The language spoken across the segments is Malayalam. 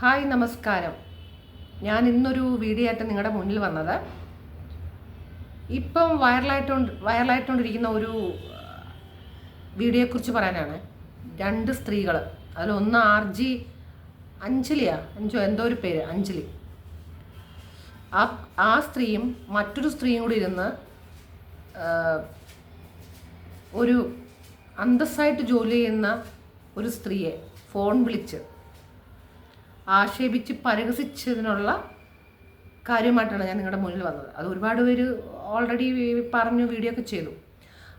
ഹായ് നമസ്കാരം. ഞാൻ ഇന്നൊരു വീഡിയോ ആയിട്ട് നിങ്ങളുടെ മുന്നിൽ വന്നത്. ഇപ്പം വൈറലായിട്ടുണ്ട് വൈറലായിട്ടുകൊണ്ടിരിക്കുന്ന ഒരു വീഡിയോയെക്കുറിച്ച് പറയാനാണ്. രണ്ട് സ്ത്രീകൾ അതിലൊന്ന് ആർ ജി അഞ്ജലിയാ. അഞ്ചോ എന്തോ ഒരു പേര് അഞ്ജലി. ആ ആ സ്ത്രീയും മറ്റൊരു സ്ത്രീയും കൂടി ഇരുന്ന് ഒരു അന്തസ്സായിട്ട് ജോലി ചെയ്യുന്ന ഒരു സ്ത്രീയെ ഫോൺ വിളിച്ച് ആക്ഷേപിച്ച് പരിഹസിച്ചതിനുള്ള കാര്യമായിട്ടാണ് ഞാൻ നിങ്ങളുടെ മുന്നിൽ വന്നത്. അത് ഒരുപാട് പേര് ഓൾറെഡി പറഞ്ഞു വീഡിയോ ഒക്കെ ചെയ്തു.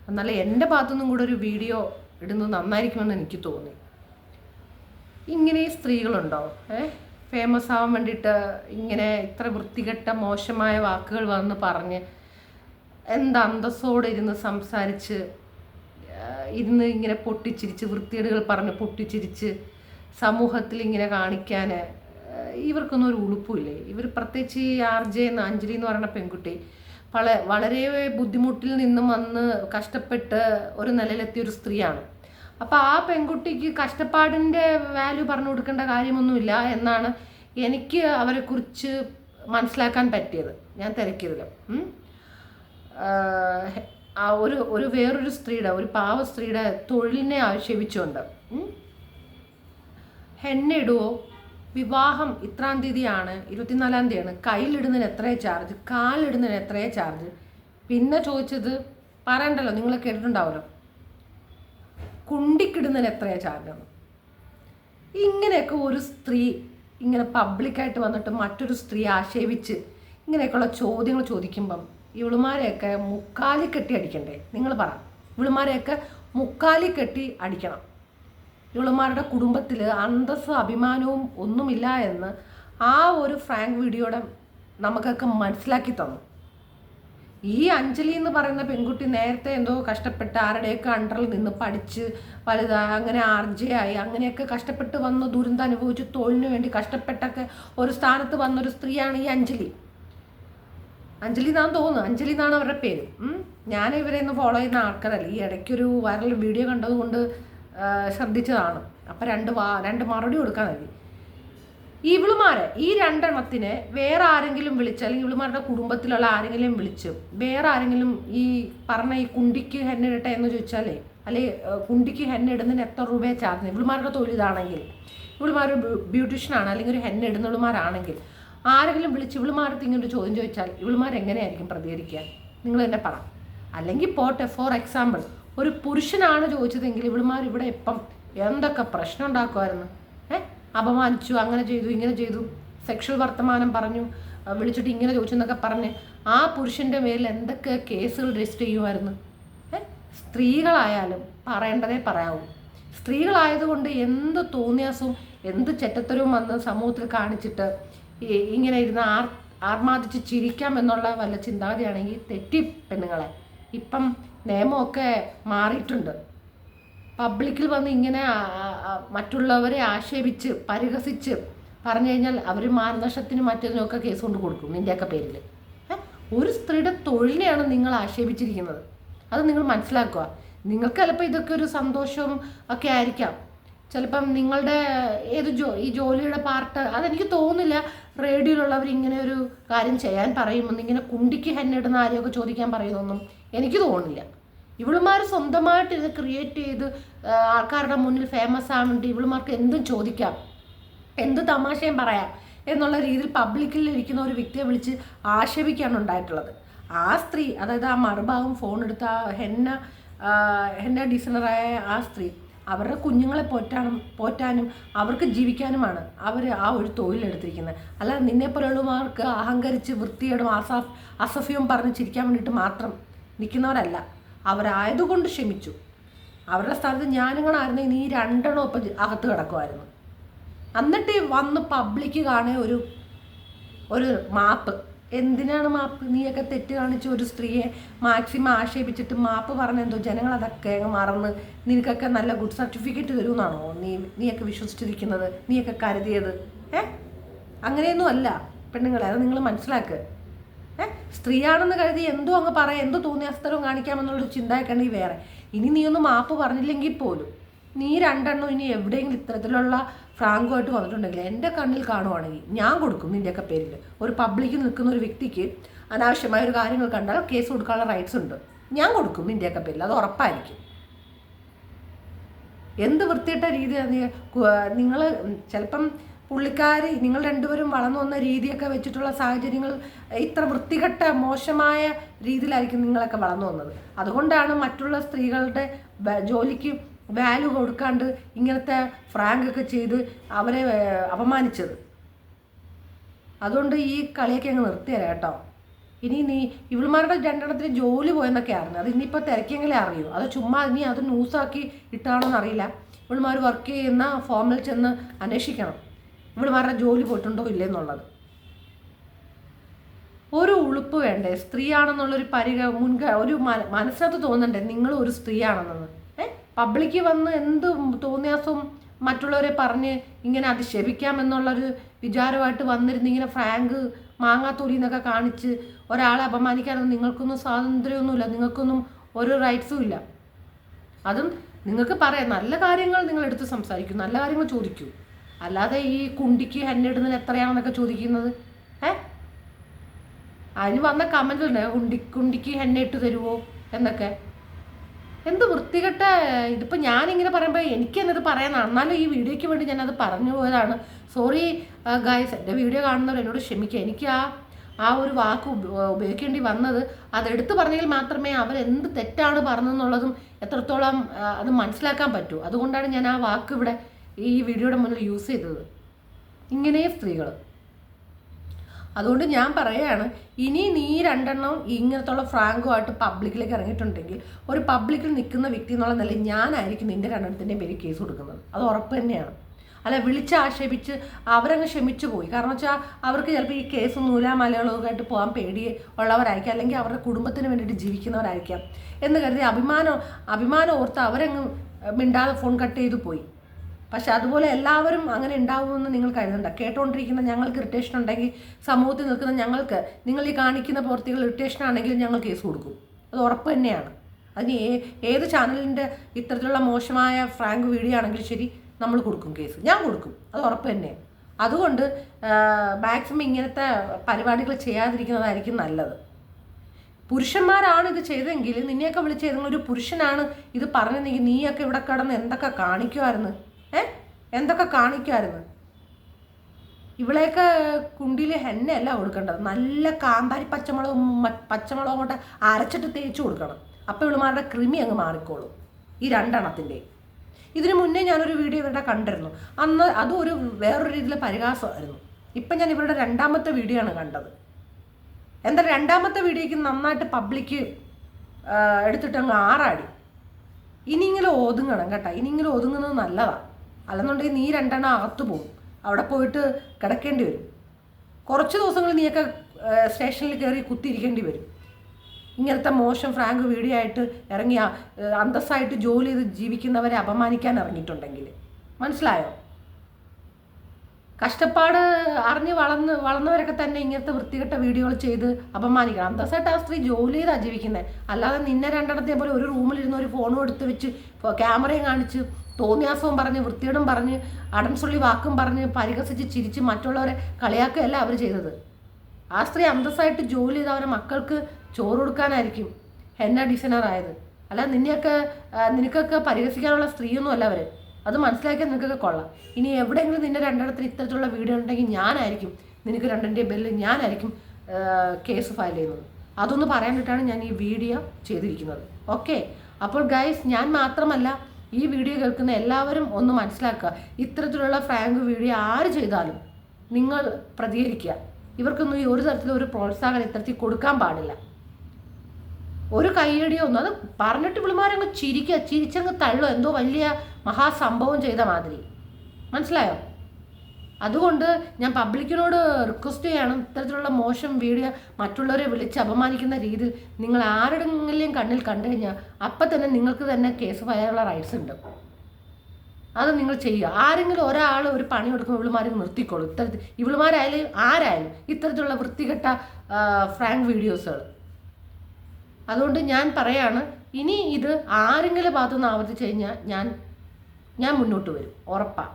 എന്നാൽ എന്റെ ഭാഗത്തുനിന്നും കൂടെ ഒരു വീഡിയോ ഇടുന്നത് നന്നായിരിക്കുമെന്ന് എനിക്ക് തോന്നി. ഇങ്ങനെ സ്ത്രീകളുണ്ടോ? ഏ? ഫേമസ് ആവാൻ വേണ്ടിയിട്ട് ഇങ്ങനെ ഇത്ര വൃത്തികെട്ട മോശമായ വാക്കുകൾ വന്ന് പറഞ്ഞ് എന്താ അന്തസ്സോടെ ഇരുന്ന് സംസാരിച്ച് ഇരുന്ന് ഇങ്ങനെ പൊട്ടിച്ചിരിച്ച് വൃത്തികേടുകൾ പറഞ്ഞ് പൊട്ടിച്ചിരിച്ച് സമൂഹത്തിൽ ഇങ്ങനെ കാണിക്കാൻ ഇവർക്കൊന്നും ഒരു ഉളുപ്പില്ലേ ഇവർ പ്രത്യേകിച്ച് ഈ ആർ ജെ അഞ്ജലി എന്ന് പറയുന്ന പെൺകുട്ടി പല വളരെ ബുദ്ധിമുട്ടിൽ നിന്നും വന്ന് കഷ്ടപ്പെട്ട് ഒരു നിലയിലെത്തിയ ഒരു സ്ത്രീയാണ്. അപ്പോൾ ആ പെൺകുട്ടിക്ക് കഷ്ടപ്പാടിന്റെ വാല്യൂ പറഞ്ഞു കൊടുക്കേണ്ട കാര്യമൊന്നുമില്ല എന്നാണ് എനിക്ക് അവരെക്കുറിച്ച് മനസ്സിലാക്കാൻ പറ്റിയത്. ഞാൻ തിരക്കിയതിൽ ഒരു ഒരു വേറൊരു സ്ത്രീയുടെ ഒരു പാവ സ്ത്രീയുടെ തൊഴിലിനെ ആക്ഷേപിച്ചുകൊണ്ട്. ഹെന്ന ഇടുവോ വിവാഹം ഇത്രാം തീയതിയാണ് ഇരുപത്തിനാലാം തീയതിയാണ്. കയ്യിലിടുന്നതിന് എത്രയാണ് ചാർജ് കാലിടുന്നതിന് എത്രയാണ് ചാർജ് പിന്നെ ചോദിച്ചത് പറയണ്ടല്ലോ നിങ്ങൾ കേട്ടിട്ടുണ്ടാവല്ലോ. കുണ്ടിക്കിടുന്നതിന് എത്രയാണ് ചാർജ് ഇങ്ങനെയൊക്കെ ഒരു സ്ത്രീ ഇങ്ങനെ പബ്ലിക്കായിട്ട് വന്നിട്ട് മറ്റൊരു സ്ത്രീ ആക്ഷേപിച്ച് ഇങ്ങനെയൊക്കെയുള്ള ചോദ്യങ്ങൾ ചോദിക്കുമ്പം ഇവളുമാരെയൊക്കെ മുക്കാലി കെട്ടി അടിക്കണ്ടേ? നിങ്ങൾ പറ. ഇവളുമാരെയൊക്കെ മുക്കാലി കെട്ടി അടിക്കണം. ഇവളുമാരുടെ കുടുംബത്തിൽ അന്തസ്സും അഭിമാനവും ഒന്നുമില്ല എന്ന് ആ ഒരു ഫ്രാങ്ക് വീഡിയോയുടെ നമുക്കൊക്കെ മനസ്സിലാക്കി തന്നു. ഈ അഞ്ജലി എന്ന് പറയുന്ന പെൺകുട്ടി നേരത്തെ എന്തോ കഷ്ടപ്പെട്ട് ആരുടെയൊക്കെ അണ്ടറിൽ നിന്ന് പഠിച്ച് വലുതായി അങ്ങനെ ആർജയായി അങ്ങനെയൊക്കെ കഷ്ടപ്പെട്ട് വന്ന് ദുരന്തം അനുഭവിച്ച് തൊഴിലിന് വേണ്ടി കഷ്ടപ്പെട്ടൊക്കെ ഒരു സ്ഥാനത്ത് വന്നൊരു സ്ത്രീയാണ് ഈ അഞ്ജലി. അഞ്ജലി എന്നാണ് തോന്നുന്നു അഞ്ജലി എന്നാണ് അവരുടെ പേര്. ഞാൻ ഇവരെ ഒന്ന് ഫോളോ ചെയ്യുന്ന ആൾക്കാരല്ല? ഈ ഇടയ്ക്കൊരു വൈറൽ വീഡിയോ കണ്ടതുകൊണ്ട് ശ്രദ്ധിച്ചതാണ്. അപ്പം രണ്ട് വാ രണ്ട് മറുപടി കൊടുക്കാൻ മതി. ഇവളുമാരെ ഈ രണ്ടെണ്ണത്തിനെ വേറെ ആരെങ്കിലും വിളിച്ച് അല്ലെങ്കിൽ ഇവളുമാരുടെ കുടുംബത്തിലുള്ള ആരെങ്കിലും വിളിച്ച് വേറെ ആരെങ്കിലും ഈ പറഞ്ഞ ഈ കുണ്ടിക്ക് ഹെന്നിടട്ടെ എന്ന് ചോദിച്ചാലേ അല്ലെങ്കിൽ കുണ്ടിക്ക് ഹെന്നിടുന്നതിന് എത്ര രൂപയെ ചാർജ്? ഇവളുമാരുടെ തൊഴിൽ ഇതാണെങ്കിൽ ഇവളുമാർ ബ്യൂട്ടീഷ്യനാണ് അല്ലെങ്കിൽ ഒരു ഹെന്നിടുന്നവളുമാരാണെങ്കിൽ ആരെങ്കിലും വിളിച്ച് ഇങ്ങനെ ഒരു ചോദ്യം ചോദിച്ചാൽ ഇവളുമാർ എങ്ങനെയായിരിക്കും പ്രതികരിക്കുക? നിങ്ങൾ തന്നെ പറ. അല്ലെങ്കിൽ പോട്ടെ ഫോർ എക്സാമ്പിൾ ഒരു പുരുഷനാണ് ചോദിച്ചതെങ്കിൽ ഇവളുമാർ ഇവിടെ ഇപ്പം എന്തൊക്കെ പ്രശ്നം ഉണ്ടാക്കുമായിരുന്നു? ഏ? അപമാനിച്ചു അങ്ങനെ ചെയ്തു ഇങ്ങനെ ചെയ്തു സെക്ഷൽ വർത്തമാനം പറഞ്ഞു വിളിച്ചിട്ട് ഇങ്ങനെ ചോദിച്ചു എന്നൊക്കെ പറഞ്ഞ് ആ പുരുഷന്റെ മേലിൽ എന്തൊക്കെ കേസുകൾ രജിസ്റ്റർ ചെയ്യുമായിരുന്നു? ഏ? സ്ത്രീകളായാലും പറയേണ്ടതേ പറയാവൂ. സ്ത്രീകളായതുകൊണ്ട് എന്ത് തോന്നിയാസവും എന്ത് ചെറ്റത്തരവും വന്ന് സമൂഹത്തിൽ കാണിച്ചിട്ട് ഇങ്ങനെ ഇരുന്ന് ആർ ആർമാദിച്ച് ചിരിക്കാം എന്നുള്ള വല്ല ചിന്താഗതിയാണെങ്കിൽ തെറ്റി പെണ്ണുങ്ങളെ. ഇപ്പം നിയമമൊക്കെ മാറിയിട്ടുണ്ട്. പബ്ലിക്കിൽ വന്ന് ഇങ്ങനെ മറ്റുള്ളവരെ ആക്ഷേപിച്ച് പരിഹസിച്ച് പറഞ്ഞു കഴിഞ്ഞാൽ അവർ മാനനഷ്ടത്തിനും മറ്റതിനൊക്കെ കേസ് കൊണ്ട് കൊടുക്കും നിന്റെയൊക്കെ പേരിൽ. ഒരു സ്ത്രീയുടെ തൊഴിലിനെയാണ് നിങ്ങൾ ആക്ഷേപിച്ചിരിക്കുന്നത്. അത് നിങ്ങൾ മനസ്സിലാക്കുക. നിങ്ങൾക്ക് ചിലപ്പോൾ ഇതൊക്കെ ഒരു സന്തോഷവും ഒക്കെ ആയിരിക്കാം. ചിലപ്പം നിങ്ങളുടെ ഏത് ജോ ഈ ജോലിയുടെ പാർട്ട് അതെനിക്ക് തോന്നുന്നില്ല റേഡിയോയിലുള്ളവർ ഇങ്ങനെ ഒരു കാര്യം ചെയ്യാൻ പറയുമെന്ന് ഇങ്ങനെ കുണ്ടിക്ക് ഹെന്നിടുന്ന ആരെയൊക്കെ ചോദിക്കാൻ പറയുന്നൊന്നും എനിക്ക് തോന്നുന്നില്ല. ഇവളുമാർ സ്വന്തമായിട്ട് ഇത് ക്രിയേറ്റ് ചെയ്ത് ആൾക്കാരുടെ മുന്നിൽ ഫേമസ് ആവേണ്ടി. വേണ്ടി ഇവളുമാർക്ക് എന്തും ചോദിക്കാം. എന്ത് തമാശയും പറയാം എന്നുള്ള രീതിയിൽ പബ്ലിക്കിൽ ഇരിക്കുന്ന ഒരു വ്യക്തിയെ വിളിച്ച് ആക്ഷേപിക്കുകയാണ് ഉണ്ടായിട്ടുള്ളത്. ആ സ്ത്രീ അതായത് ആ മറുഭാഗം ഫോൺ എടുത്ത ആ ഹെന്ന ഹെന്ന ഡിസൈനറായ ആ സ്ത്രീ അവരുടെ കുഞ്ഞുങ്ങളെ പോറ്റാനും പോറ്റാനും അവർക്ക് ജീവിക്കാനുമാണ് അവർ ആ ഒരു തൊഴിലെടുത്തിരിക്കുന്നത്. അല്ലാതെ നിന്നെ പോലെയുള്ളവർക്ക് അഹങ്കരിച്ച് വൃത്തിയോടും അസഫ് അസഫ്യവും പറഞ്ഞ് ചിരിക്കാൻ വേണ്ടിയിട്ട് മാത്രം നിൽക്കുന്നവരല്ല. അവരായതുകൊണ്ട് ക്ഷമിച്ചു. അവരുടെ സ്ഥാനത്ത് ഇനി ഈ രണ്ടെണ്ണം ഒപ്പം അകത്ത് കിടക്കുമായിരുന്നു. എന്നിട്ട് വന്ന് പബ്ലിക് കാണേ ഒരു ഒരു മാപ്പ്. എന്തിനാണ് മാപ്പ്? നീയൊക്കെ തെറ്റ് കാണിച്ച് ഒരു സ്ത്രീയെ മാക്സിമം ആക്ഷേപിച്ചിട്ട് മാപ്പ് പറഞ്ഞെന്തോ ജനങ്ങൾ അതൊക്കെ മറന്ന് നിനക്കൊക്കെ നല്ല ഗുഡ് സർട്ടിഫിക്കറ്റ് തരുമെന്നാണോ? നീ നീയൊക്കെ വിശ്വസിച്ചിരിക്കുന്നത്? നീയൊക്കെ കരുതിയത്? ഏ? അങ്ങനെയൊന്നും അല്ല. പെണ്ണുങ്ങളെ അത് നിങ്ങൾ മനസ്സിലാക്കുക ഏ? സ്ത്രീയാണെന്ന് കരുതി എന്തോ അങ്ങ് പറയാം എന്തോ തോന്നിയ അസ്തരവും കാണിക്കാമെന്നുള്ളൊരു ചിന്തയൊക്കെയാണെങ്കിൽ വേറെ. ഇനി നീ ഒന്ന് മാപ്പ് പറഞ്ഞില്ലെങ്കിൽ പോലും നീ രണ്ടെണ്ണം ഇനി എവിടെയെങ്കിലും ഇത്തരത്തിലുള്ള ഫ്രാങ്കുമായിട്ട് വന്നിട്ടുണ്ടെങ്കിൽ എന്റെ കണ്ണിൽ കാണുവാണെങ്കിൽ ഞാൻ കൊടുക്കും നിന്റെയൊക്കെ പേരിൽ. ഒരു പബ്ലിക്കിൽ നിൽക്കുന്ന ഒരു വ്യക്തിക്ക് അനാവശ്യമായ ഒരു കാര്യങ്ങൾ കണ്ടാൽ കേസ് കൊടുക്കാനുള്ള റൈറ്റ്സ് ഉണ്ട്. ഞാൻ കൊടുക്കും നിന്റെയൊക്കെ പേരിൽ അത് ഉറപ്പായിരിക്കും. എന്ത് വൃത്തിയിട്ട രീതിയാണ് നിങ്ങൾ ചിലപ്പം പുള്ളിക്കാരി നിങ്ങൾ രണ്ടുപേരും വളർന്നു വന്ന രീതിയൊക്കെ വെച്ചിട്ടുള്ള സാഹചര്യങ്ങൾ ഇത്ര വൃത്തികെട്ട മോശമായ രീതിയിലായിരിക്കും നിങ്ങളൊക്കെ വളർന്നു വന്നത്. അതുകൊണ്ടാണ് മറ്റുള്ള സ്ത്രീകളുടെ ജോലിക്ക് വാല്യൂ കൊടുക്കാണ്ട് ഇങ്ങനത്തെ ഫ്രാങ്ക് ഒക്കെ ചെയ്ത് അവരെ അപമാനിച്ചത്. അതുകൊണ്ട് ഈ കളിയൊക്കെ അങ്ങ് നിർത്തിയരാ കേട്ടോ. ഇനി നീ ഇവളുമാരുടെ രണ്ടെണ്ണത്തിന് ജോലി പോയെന്നൊക്കെ അറിഞ്ഞു. അത് ഇനിയിപ്പോൾ തിരക്കിയെങ്കിലേ അറിയൂ. അത് ചുമ്മാ ഇനി അത് ന്യൂസാക്കി ഇട്ടാണോ എന്നറിയില്ല ഇവളുമാർ വർക്ക് ചെയ്യുന്ന ഫോമിൽ ചെന്ന് അന്വേഷിക്കണം. ഇവളുമാരുടെ ജോലി പോയിട്ടുണ്ടോ ഇല്ലെന്നുള്ളത്. ഒരു ഉളുപ്പ് വേണ്ടേ? സ്ത്രീയാണെന്നുള്ളൊരു പരിഗ മുൻക ഒരു മന- മനസ്സിനകത്ത് തോന്നണ്ടേ നിങ്ങൾ ഒരു സ്ത്രീയാണെന്നത്? ഏ? പബ്ലിക്ക് വന്ന് എന്ത് തോന്നിയാസവും മറ്റുള്ളവരെ പറഞ്ഞ് ഇങ്ങനെ അധിക്ഷേപിക്കാമെന്നുള്ളൊരു വിചാരമായിട്ട് വന്നിരുന്ന് ഇങ്ങനെ ഫ്രാങ്ക് മാങ്ങാത്തൊലി എന്നൊക്കെ കാണിച്ച് ഒരാളെ അപമാനിക്കാനൊന്നും നിങ്ങൾക്കൊന്നും സ്വാതന്ത്ര്യമൊന്നുമില്ല. നിങ്ങൾക്കൊന്നും ഒരു റൈറ്റ്സും ഇല്ല. അതും നിങ്ങൾക്ക് പറയാം. നല്ല കാര്യങ്ങൾ നിങ്ങൾ എടുത്ത് സംസാരിക്കും. നല്ല കാര്യങ്ങൾ ചോദിക്കൂ. അല്ലാതെ ഈ കുണ്ടിക്ക് ഹന്നിടുന്നത് എത്രയാണെന്നൊക്കെ ചോദിക്കുന്നത്? ഏ? അതിന് വന്ന കമന്റ് തന്നെ കുണ്ടി കുണ്ടിക്ക് ഹെന്ന ഇട്ട് തരുമോ എന്നൊക്കെ. എന്ത് വൃത്തികെട്ട ഇതിപ്പോൾ ഞാനിങ്ങനെ പറയുമ്പോൾ എനിക്ക് എന്നത് പറയാനാണ് എന്നാലും ഈ വീഡിയോയ്ക്ക് വേണ്ടി ഞാനത് പറഞ്ഞു പോയതാണ്. സോറി ഗായ്സ് എന്റെ വീഡിയോ കാണുന്നവർ എന്നോട് ക്ഷമിക്കുക എനിക്ക് ആ ആ ഒരു വാക്ക് ഉപ- ഉപയോഗിക്കേണ്ടി വന്നത് അതെടുത്ത് പറഞ്ഞെങ്കിൽ മാത്രമേ അവർ എന്ത് തെറ്റാണ് പറഞ്ഞതെന്നുള്ളതും എത്രത്തോളം അത് മനസ്സിലാക്കാൻ പറ്റൂ. അതുകൊണ്ടാണ് ഞാൻ ആ വാക്ക് ഇവിടെ ഈ വീഡിയോയുടെ മുന്നിൽ യൂസ് ചെയ്തത്. ഇങ്ങനെ സ്ത്രീകൾ അതുകൊണ്ട് ഞാൻ പറയുകയാണ് ഇനി നീ രണ്ടെണ്ണം ഇങ്ങനത്തുള്ള ഫ്രാങ്കുമായിട്ട് പബ്ലിക്കിലേക്ക് ഇറങ്ങിയിട്ടുണ്ടെങ്കിൽ ഒരു പബ്ലിക്കിൽ നിൽക്കുന്ന വ്യക്തി എന്നുള്ള നിലയിൽ ഞാനായിരിക്കും നിന്റെ രണ്ടെണ്ണത്തിന്റെ പേര് കേസ് കൊടുക്കുന്നത്. അത് ഉറപ്പ് തന്നെയാണ്. അല്ല വിളിച്ച് ആക്ഷേപിച്ച് അവരങ്ങ് ക്ഷമിച്ചു പോയി. കാരണം വെച്ചാൽ അവർക്ക് ചിലപ്പോൾ ഈ കേസ് നൂലാമലകളൊക്കെ പോകാൻ പേടി ഉള്ളവരായിരിക്കാം അല്ലെങ്കിൽ അവരുടെ കുടുംബത്തിന് വേണ്ടിയിട്ട് ജീവിക്കുന്നവരായിരിക്കാം എന്ന് കരുതി അഭിമാനം അഭിമാനം ഓർത്ത് അവരങ്ങ് മിണ്ടാതെ ഫോൺ കട്ട് ചെയ്തു പോയി. പക്ഷെ അതുപോലെ എല്ലാവരും അങ്ങനെ ഉണ്ടാവുമെന്ന് നിങ്ങൾ കരുതണ്ട. കേട്ടോണ്ടിരിക്കുന്ന ഞങ്ങൾക്ക് ഇറിറ്റേഷൻ ഉണ്ടെങ്കിൽ സമൂഹത്തിൽ നിൽക്കുന്ന ഞങ്ങൾക്ക് നിങ്ങൾ ഈ കാണിക്കുന്ന പ്രവർത്തികൾ ഇറിറ്റേഷൻ ആണെങ്കിൽ ഞങ്ങൾ കേസ് കൊടുക്കും. അത് ഉറപ്പ് തന്നെയാണ്. അതിന് ഏത് ചാനലിന്റെ ഇത്തരത്തിലുള്ള മോശമായ ഫ്രാങ്ക് വീഡിയോ ആണെങ്കിലും ശരി നമ്മൾ കൊടുക്കും കേസ് ഞാൻ കൊടുക്കും. അത് ഉറപ്പ് തന്നെയാണ്. അതുകൊണ്ട് മാക്സിമം ഇങ്ങനത്തെ പരിപാടികൾ ചെയ്യാതിരിക്കുന്നതായിരിക്കും നല്ലത്. പുരുഷന്മാരാണ് ഇത് ചെയ്തെങ്കിൽ നിന്നെയൊക്കെ വിളിച്ച് ഏതെങ്കിലും ഒരു പുരുഷനാണ് ഇത് പറഞ്ഞതെങ്കിൽ നീയൊക്കെ ഇവിടെ കിടന്ന് എന്തൊക്കെ കാണിക്കുമായിരുന്നു ഏ? എന്തൊക്കെ കാണിക്കുമായിരുന്നു ഇവളെയൊക്കെ കുണ്ടിയിൽ എണ്ണയല്ല കൊടുക്കേണ്ടത്. നല്ല കാന്താരി പച്ചമുളകും പച്ചമുളകും കൊണ്ട് അരച്ചിട്ട് തേച്ച് കൊടുക്കണം. അപ്പോൾ ഇവളുമാരുടെ കൃമി അങ്ങ് മാറിക്കോളും. ഈ രണ്ടെണ്ണത്തിന്റെ ഇതിനു മുന്നേ ഞാനൊരു വീഡിയോ ഇവരുടെ കണ്ടിരുന്നു. അന്ന് അതും ഒരു വേറൊരു രീതിയിലെ പരിഹാസമായിരുന്നു. ഇപ്പം ഞാൻ ഇവരുടെ രണ്ടാമത്തെ വീഡിയോ ആണ് കണ്ടത്. എന്താ രണ്ടാമത്തെ വീഡിയോയ്ക്ക് നന്നായിട്ട് പബ്ലിക്ക് എടുത്തിട്ട് അങ്ങ് ആറാടി. ഇനിയെങ്കിലും ഒതുങ്ങണം കേട്ടോ. ഇനിയെങ്കിലും ഒതുങ്ങുന്നത് നല്ലതാണ് അല്ലെന്നുണ്ടെങ്കിൽ നീ രണ്ടെണ്ണം അകത്തു പോകും അവിടെ പോയിട്ട് കിടക്കേണ്ടി വരും. കുറച്ച് ദിവസങ്ങൾ നീയൊക്കെ സ്റ്റേഷനിൽ കയറി കുത്തിയിരിക്കേണ്ടി വരും. ഇങ്ങനത്തെ മോശം ഫ്രാങ്ക് വീഡിയോ ഇറങ്ങിയ അന്തസ്സായിട്ട് ജോലി ചെയ്ത് ജീവിക്കുന്നവരെ അപമാനിക്കാൻ ഇറങ്ങിയിട്ടുണ്ടെങ്കിൽ. മനസ്സിലായോ? കഷ്ടപ്പാട് അറിഞ്ഞ് വളർന്ന് വളർന്നവരൊക്കെ തന്നെ ഇങ്ങനത്തെ വൃത്തികെട്ട വീഡിയോകൾ ചെയ്ത് അപമാനിക്കണം. അന്തസ്സായിട്ട് ആ സ്ത്രീ ജോലി ചെയ്താണ് ജീവിക്കുന്നത് അല്ലാതെ നിന്നെ രണ്ടെണ്ണത്തെ പോലെ ഒരു റൂമിലിരുന്ന് ഒരു ഫോണും എടുത്ത് വെച്ച് ക്യാമറയും കാണിച്ച് തോന്നിയാസവും പറഞ്ഞ് വൃത്തിയോടും പറഞ്ഞ് അടംസുള്ളി വാക്കും പറഞ്ഞ് പരിഹസിച്ച് ചിരിച്ച് മറ്റുള്ളവരെ കളിയാക്കുകയല്ല അവർ ചെയ്തത്. ആ സ്ത്രീ അന്തസ്സായിട്ട് ജോലി ചെയ്ത് അവരെ മക്കൾക്ക് ചോറ് കൊടുക്കാനായിരിക്കും ഹെന്ന ഡിസൈനർ ആയത് നിന്നെയൊക്കെ നിനക്കൊക്കെ പരിഹസിക്കാനുള്ള സ്ത്രീയൊന്നും അല്ല അവർ അത് മനസ്സിലാക്കിയാൽ നിനക്കൊക്കെ കൊള്ളാം. ഇനി എവിടെയെങ്കിലും നിന്റെ രണ്ടിടത്തിന് ഇത്തരത്തിലുള്ള വീഡിയോ ഉണ്ടെങ്കിൽ ഞാനായിരിക്കും. നിനക്ക് രണ്ടിന്റെ ബെല്ല് ഞാനായിരിക്കും കേസ് ഫയൽ ചെയ്യുന്നത്. അതൊന്ന് പറയാൻ വേണ്ടിയിട്ടാണ് ഞാൻ ഈ വീഡിയോ ചെയ്തിരിക്കുന്നത്. ഓക്കെ? അപ്പോൾ ഗൈസ് ഞാൻ മാത്രമല്ല ഈ വീഡിയോ കേൾക്കുന്ന എല്ലാവരും ഒന്ന് മനസ്സിലാക്കുക. ഇത്തരത്തിലുള്ള ഫ്രാങ്ക് വീഡിയോ ആര് ചെയ്താലും നിങ്ങൾ പ്രതികരിക്കുക. ഇവർക്കൊന്നും ഈ ഒരു തരത്തിലും ഒരു പ്രോത്സാഹനം ഇത്തരത്തിൽ കൊടുക്കാൻ പാടില്ല. ഒരു കൈയടിയോ ഒന്നും. അത് പറഞ്ഞിട്ട് പിള്ളമാരങ്ങ് ചിരിക്കുക ചിരിച്ചങ്ങ് തള്ളോ എന്തോ വലിയ മഹാസംഭവം ചെയ്ത മാതിരി. മനസ്സിലായോ? അതുകൊണ്ട് ഞാൻ പബ്ലിക്കിനോട് റിക്വസ്റ്റ് ചെയ്യാണ് ഇത്തരത്തിലുള്ള മോശം വീഡിയോ മറ്റുള്ളവരെ വിളിച്ച് അപമാനിക്കുന്ന രീതിയിൽ നിങ്ങൾ ആരുടെങ്കിലും കണ്ണിൽ കണ്ടു കഴിഞ്ഞാൽ അപ്പം തന്നെ നിങ്ങൾക്ക് തന്നെ കേസ് ഫയലുള്ള റൈറ്റ്സ് ഉണ്ട്. അത് നിങ്ങൾ ചെയ്യുക. ആരെങ്കിലും ഒരാൾ ഒരു പണി കൊടുക്കുമ്പോൾ ഇവളുമാരെ നിർത്തിക്കോളൂ. ഇത്തരത്തിൽ ഇവളുമാരായാലും ആരായാലും ഇത്തരത്തിലുള്ള വൃത്തികെട്ട ഫ്രാങ്ക് വീഡിയോസുകൾ അതുകൊണ്ട് ഞാൻ പറയാണ് ഇനി ഇത് ആരെങ്കിലും ഭാഗത്തുനിന്ന് ആവർത്തിച്ച് കഴിഞ്ഞാൽ ഞാൻ ഞാൻ മുന്നോട്ട് വരും ഉറപ്പാണ്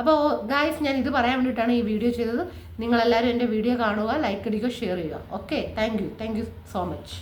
അപ്പോൾ ഗായ്സ് ഞാൻ ഇത് പറയാൻ വേണ്ടിയിട്ടാണ് ഈ വീഡിയോ ചെയ്തത്. നിങ്ങളെല്ലാവരും എന്റെ വീഡിയോ കാണുക ലൈക്ക് അടിക്കുക ഷെയർ ചെയ്യുക. Okay thank you thank you so much